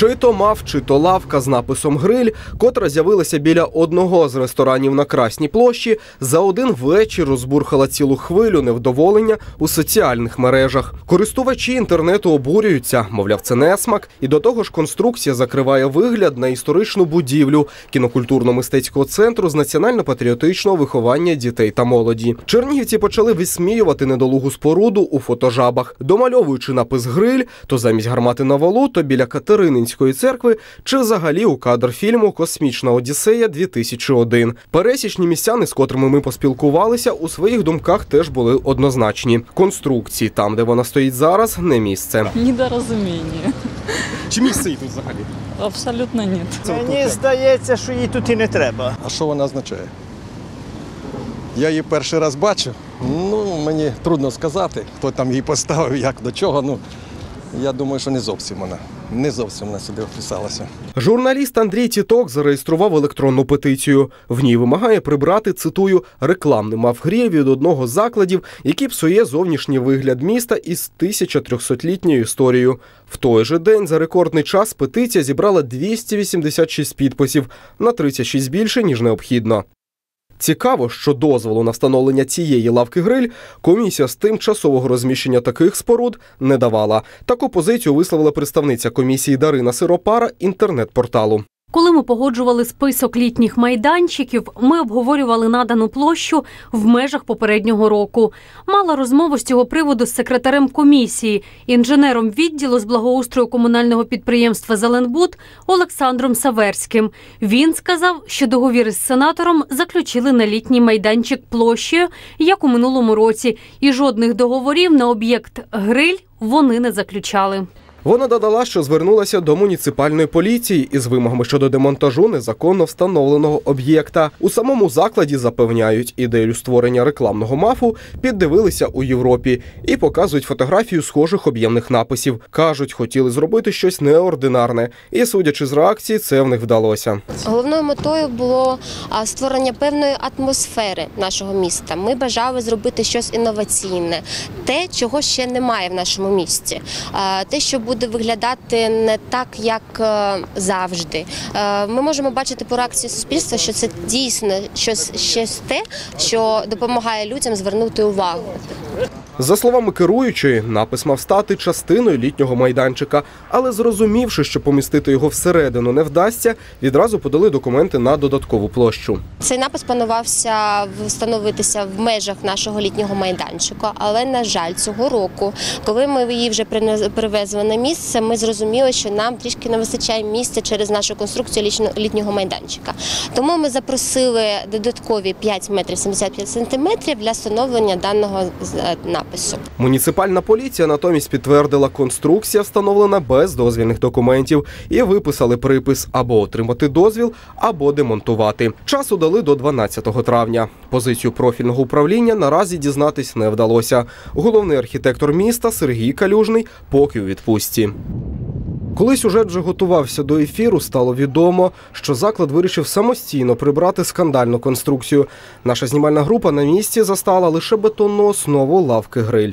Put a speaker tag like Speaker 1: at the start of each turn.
Speaker 1: Чи то мав, чи то лавка з написом Гриль, котра з'явилася біля одного з ресторанів на Красній площі, за один вечір розбурхала цілу хвилю невдоволення у соціальних мережах. Користувачі інтернету обурюються, мовляв, це несмак, і до того ж конструкція закриває вигляд на історичну будівлю кінокультурно-мистецького центру з національно-патріотичного виховання дітей та молоді. Чернігівці почали висміювати недолугу споруду у фотожабах, домальовуючи напис Гриль, то замість гармати на валу, то біля Катерининської церкви, чи взагалі у кадр фільму Космічна Одіссея 2001 Пересічні містяни, з котрими ми поспілкувалися, у своїх думках теж були однозначні. Конструкції там, де вона стоїть зараз, не місце.
Speaker 2: Недоразуміння.
Speaker 1: Чи місце їй тут взагалі?
Speaker 2: Абсолютно ні.
Speaker 3: Мені здається, що їй тут і не треба.
Speaker 4: А що вона означає? Я її перший раз бачу. Ну, мені трудно сказати, хто там її поставив, як до чого. Ну, я думаю, що не зовсім вона. Не зовсім вона сюди вписалася.
Speaker 1: Журналіст Андрій Тіток зареєстрував електронну петицію. В ній вимагає прибрати, цитую, рекламний мавгріль від одного з закладів, який псує зовнішній вигляд міста із 1300-літньою історією. В той же день за рекордний час петиція зібрала 286 підписів на 36 більше ніж необхідно. Цікаво, що дозволу на встановлення цієї лавки гриль комісія з тимчасового розміщення таких споруд не давала. Таку позицію висловила представниця комісії Дарина Сиропара інтернет-порталу.
Speaker 5: Коли ми погоджували список літніх майданчиків, ми обговорювали надану площу в межах попереднього року. Мала розмову з цього приводу з секретарем комісії, інженером відділу з благоустрою комунального підприємства Зеленбуд Олександром Саверським. Він сказав, що договір із сенатором заключили на літній майданчик площею, як у минулому році, і жодних договорів на об'єкт гриль вони не заключали.
Speaker 1: Вона додала, що звернулася до муніципальної поліції із вимогами щодо демонтажу незаконно встановленого об'єкта. У самому закладі запевняють, ідею створення рекламного мафу піддивилися у Європі і показують фотографію схожих об'ємних написів. кажуть, хотіли зробити щось неординарне, і судячи з реакції, це в них вдалося.
Speaker 6: Головною метою було створення певної атмосфери нашого міста. Ми бажали зробити щось інноваційне, те, чого ще немає в нашому місті. Те, що буде виглядати не так, як е, завжди. Е, Ми можемо бачити по реакції суспільства, що це дійсно щось щось те, що допомагає людям звернути увагу.
Speaker 1: За словами керуючої, напис мав стати частиною літнього майданчика, але зрозумівши, що помістити його всередину не вдасться, відразу подали документи на додаткову площу.
Speaker 6: Цей напис планувався встановитися в межах нашого літнього майданчика, але на жаль, цього року, коли ми її вже привезли на місце, ми зрозуміли, що нам трішки не вистачає місця через нашу конструкцію літнього майданчика. Тому ми запросили додаткові 5 метрів 75 сантиметрів для встановлення даного е, напису.
Speaker 1: Муніципальна поліція натомість підтвердила, конструкція встановлена без дозвільних документів і виписали припис або отримати дозвіл, або демонтувати. Часу дали до 12 травня. Позицію профільного управління наразі дізнатись не вдалося. Головний архітектор міста Сергій Калюжний поки у відпустці. Коли сюжет вже готувався до ефіру, стало відомо, що заклад вирішив самостійно прибрати скандальну конструкцію. Наша знімальна група на місці застала лише бетонну основу лавки гриль.